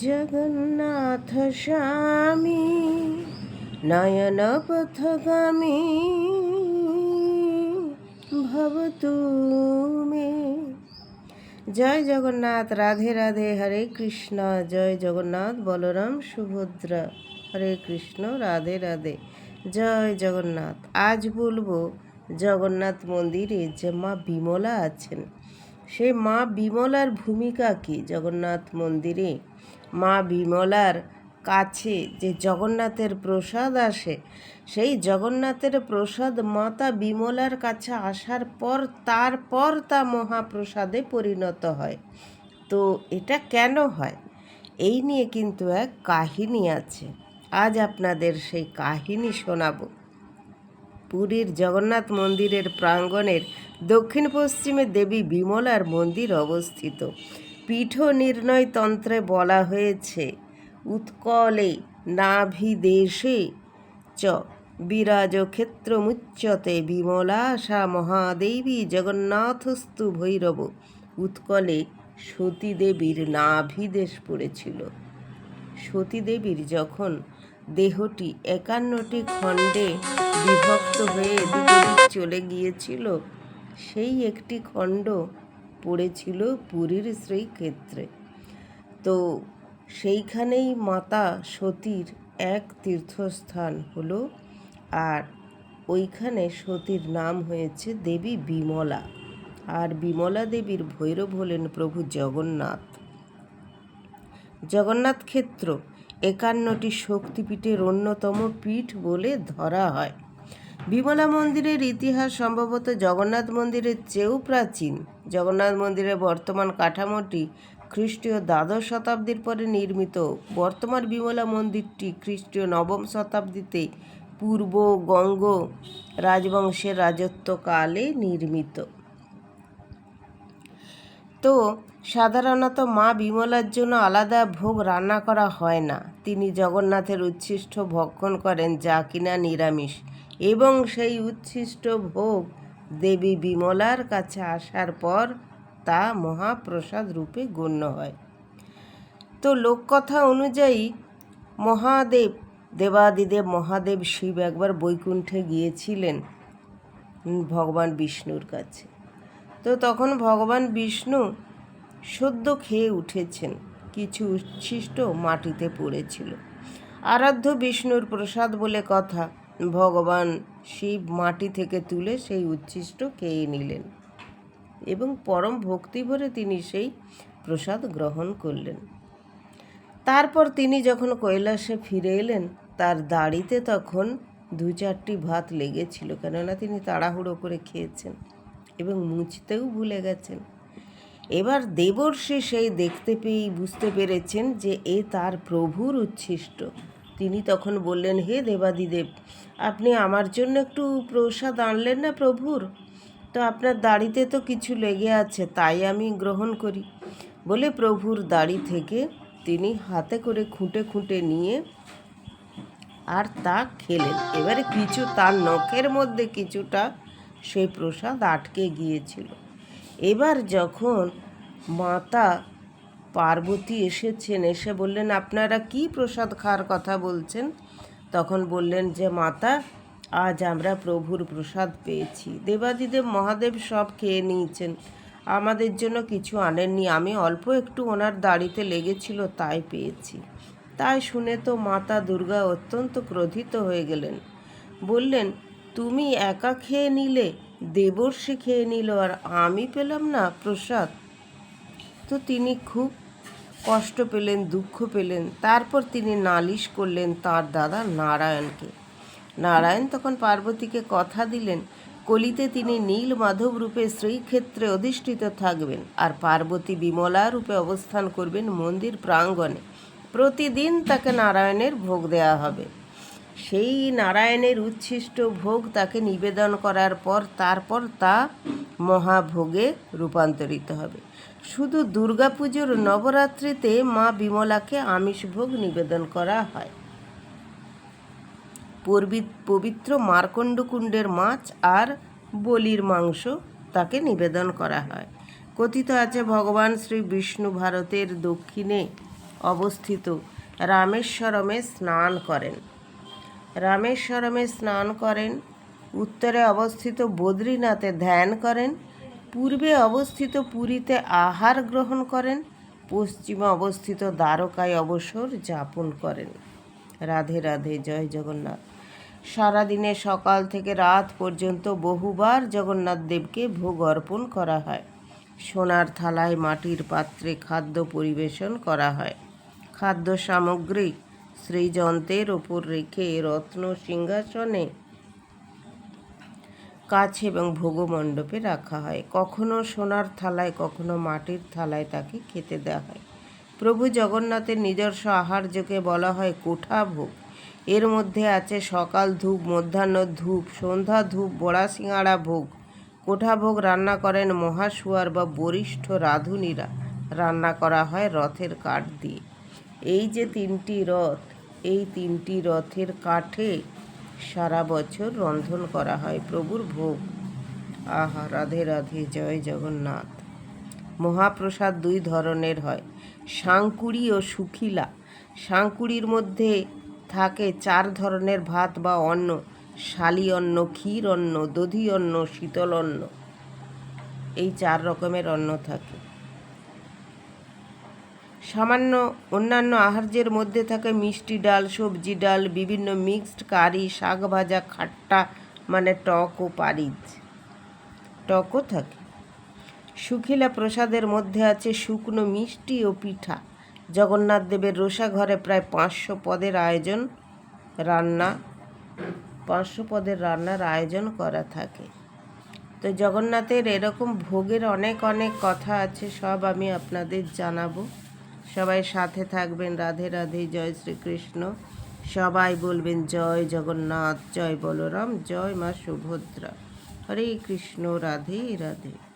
জগন্নাথ স্বামী, নয়ন পথগামী ভবতু মে জয় জগন্নাথ, রাধে রাধে, হরে কৃষ্ণ, জয় জগন্নাথ, বলরাম, সুভদ্রা, হরে কৃষ্ণ, রাধে রাধে, জয় জগন্নাথ। আজ বলব, জগন্নাথ মন্দিরে যে মা বিমলা আছেন সেই মা বিমলার ভূমিকা কি? জগন্নাথ মন্দিরে মা বিমলার কাছে যে জগন্নাথের প্রসাদ আসে, সেই জগন্নাথের প্রসাদ মাতা বিমলার কাছে আসার পর, তারপর তা মহাপ্রসাদে পরিণত হয়। তো এটা কেন হয়? এই নিয়ে কিন্তু এক কাহিনী আছে। আজ আপনাদের সেই কাহিনী শোনাব। পুরীর জগন্নাথ মন্দিরের প্রাঙ্গণের দক্ষিণ পশ্চিমে দেবী বিমলার মন্দির অবস্থিত। পীঠ নির্ণয় তন্ত্রে বলা হয়েছে, উৎকলে নাভিদেশে চ বিরাজ ক্ষেত্রমুচ্যতে বিমলা সা মহাদেবী জগন্নাথস্তু ভৈরব। উৎকলে সতীদেবীর নাভিদেশ পড়েছিল। সতীদেবীর যখন দেহটি একান্নটি খণ্ডে বিভক্ত হয়ে চলে গিয়েছিল, সেই একটি খণ্ড পড়েছিল পুরীর শ্রীক্ষেত্রে। তো সেইখানেই মাতা সতীর এক তীর্থস্থান হলো আর ওইখানে সতীর নাম হয়েছে দেবী বিমলা। আর বিমলা দেবীর ভৈরব হলেন প্রভু জগন্নাথ। জগন্নাথ ক্ষেত্র একান্নটি শক্তিপীঠের অন্যতম পীঠ বলে ধরা হয়। বিমলা মন্দিরের ইতিহাস সম্ভবত জগন্নাথ মন্দিরের চেয়েও প্রাচীন। জগন্নাথ মন্দিরের বর্তমান কাঠামোটি খ্রিস্টীয় দ্বাদশ শতাব্দীর পরে নির্মিত। বর্তমান বিমলা মন্দিরটি খ্রিস্টীয় নবম শতাব্দীতে পূর্ব গঙ্গ রাজবংশের রাজত্বকালে নির্মিত। তো সাধারণত মা বিমলার জন্য আলাদা ভোগ রান্না করা হয় না। তিনি জগন্নাথের উচ্ছিষ্ট ভক্ষণ করেন যা কিনা নিরামিষ। এবং সেই উচ্ছিষ্ট ভোগ দেবী বিমলার কাছে আসার পর তা মহাপ্রসাদ রূপে গণ্য হয়। তো লোককথা অনুযায়ী মহাদেব, দেবাদিদেব, মহাদেব শিব একবার বৈকুণ্ঠে গিয়েছিলেন ভগবান বিষ্ণুর কাছে। তো তখন ভগবান বিষ্ণু সদ্য খেয়ে উঠেছেন, কিছু উচ্ছিষ্ট মাটিতে পড়েছিল। আরাধ্য বিষ্ণুর প্রসাদ বলে কথা ভগবান শিব মাটি থেকে তুলে সেই উচ্ছিষ্ট খেয়ে নিলেন এবং পরম ভক্তি ভরে তিনি সেই প্রসাদ গ্রহণ করলেন। তারপর তিনি যখন কৈলাসে ফিরে এলেন, তার দাড়িতে তখন দু চারটি ভাত লেগেছিল, কেননা তিনি তাড়াহুড়ো করে খেয়েছেন এবং মুছতেও ভুলে গেছেন। এবার দেবর্ষি সেই দেখতে পেয়েই বুঝতে পেরেছেন যে এ তার প্রভুর উচ্ছিষ্ট। তিনি তখন বললেন, হে দেবাদিদেব, আপনি আমার জন্য একটু প্রসাদ আনলেন না প্রভুর? তো আপনার দাড়িতে তো কিছু লেগে আছে, তাই আমি গ্রহণ করি। বলে প্রভুর দাড়ি থেকে তিনি হাতে করে খুঁটে খুঁটে নিয়ে আর তা খেলেন। এবারে কিছু তার নখের মধ্যে কিছুটা সেই প্রসাদ আটকে গিয়েছিল। এবার যখন মাতা পার্বতী এসেছেন, এসে বললেন, আপনারা কি প্রসাদ খাওয়ার কথা বলছেন? তখন বললেন যে, মাতা, আজ আমরা প্রভুর প্রসাদ পেয়েছি। দেবাদিদেব মহাদেব সব খেয়ে নিয়েছেন। আমাদের জন্য কিছু আনেননি। আমি অল্প একটু ওনার দাড়িতে লেগেছিল, তাই পেয়েছি। তাই শুনে তো মাতা দুর্গা অত্যন্ত ক্রোধিত হয়ে গেলেন। বললেন, তুমি একা খেয়ে নিলে? দেবর্ষি খেয়ে নিল, আর আমি পেলাম না প্রসাদ। তো তিনি খুব কষ্ট পেলেন, দুঃখ পেলেন, তারপর তিনি নালিশ করলেন তার দাদা নারায়ণকে। নারায়ণ তখন পার্বতীকে কথা দিলেন, কলিতে তিনি নীল মাধব রূপে শ্রীক্ষেত্রে অধিষ্ঠিত থাকবেন আর পার্বতী বিমলা রূপে অবস্থান করবেন মন্দির প্রাঙ্গণে। প্রতিদিন তাকে নারায়ণের ভোগ দেয়া হবে। সেই নারায়ণের উচ্ছিষ্ট ভোগ তাকে নিবেদন করার পর তারপর তা মহাভোগে রূপান্তরিত হবে। শুধু দুর্গাপুজোর নবরাত্রিতে মা বিমলাকে আমিষ ভোগ নিবেদন করা হয়। পবিত্র মার্কণ্ডকুণ্ডের মাছ আর বলির মাংস তাকে নিবেদন করা হয়। কথিত আছে, ভগবান শ্রী বিষ্ণু ভারতের দক্ষিণে অবস্থিত রামেশ্বরমে স্নান করেন। রামেশ্বরমে স্নান করেন, উত্তরে অবস্থিত বদ্রীনাথে ধ্যান করেন, পূর্বে অবস্থিত পুরীতে আহার গ্রহণ করেন, পশ্চিমে অবস্থিত দ্বারকায় অবসর যাপন করেন। রাধে রাধে, জয় জগন্নাথ। সারাদিনে সকাল থেকে রাত পর্যন্ত বহুবার জগন্নাথ দেবকে ভোগ অর্পণ করা হয়। সোনার থালায় মাটির পাত্রে খাদ্য পরিবেশন করা হয়। খাদ্য সামগ্রী শ্রীযন্ত্রের ওপর রেখে রত্ন সিংহাসনে কাছে এবং ভোগমণ্ডপে রাখা হয়। কখনো সোনার থালায়, কখনো মাটির থালায় তাকে খেতে দেওয়া হয়। প্রভু জগন্নাথের নিজস্ব আহার্যকে বলা হয় কোঠা ভোগ। এর মধ্যে আছে সকাল ধূপ, মধ্যাহ্ন ধূপ, সন্ধ্যা ধূপ, বড়া সিঙাড়া ভোগ। কোঠা ভোগ রান্না করেন মহাশুয়ার বা বরিষ্ঠ রাঁধুনিরা। রান্না করা হয় রথের কাঠ দিয়ে। এই যে তিনটি রথ, এই তিনটি রথের কাঠে সারা বছর রন্ধন করা হয় প্রভুর ভোগ। আহা, রাধে রাধে, জয় জগন্নাথ। মহাপ্রসাদ দুই ধরনের হয় শাঙ্কুড়ি ও শুখিলা শাঙ্কুড়ির মধ্যে থাকে চার ধরনের ভাত বা অন্ন, শালি অন্ন, ক্ষীর অন্ন, দধি অন্ন, শীতল অন্ন। এই চার রকমের অন্ন থাকে। সামান্য অন্যান্য আহার্যের মধ্যে থাকে মিষ্টি ডাল, সবজি ডাল, বিভিন্ন মিক্সড কারি, শাক ভাজা, খাট্টা মানে টক ও পারিজ টকও থাকে। শুখিলা প্রসাদের মধ্যে আছে শুকনো মিষ্টি ও পিঠা। জগন্নাথ দেবের রোষা ঘরে প্রায় পাঁচশো পদের আয়োজন রান্না, পাঁচশো পদের রান্নার আয়োজন করা থাকে। তো জগন্নাথের এরকম ভোগের অনেক অনেক কথা আছে, সব আমি আপনাদের জানাব। সবাই সাথে থাকবেন। রাধে রাধে, জয় শ্রীকৃষ্ণ। সবাই বলবেন, জয় জগন্নাথ, জয় বলরাম, জয় মা সুভদ্রা। হরে কৃষ্ণ, রাধে রাধে।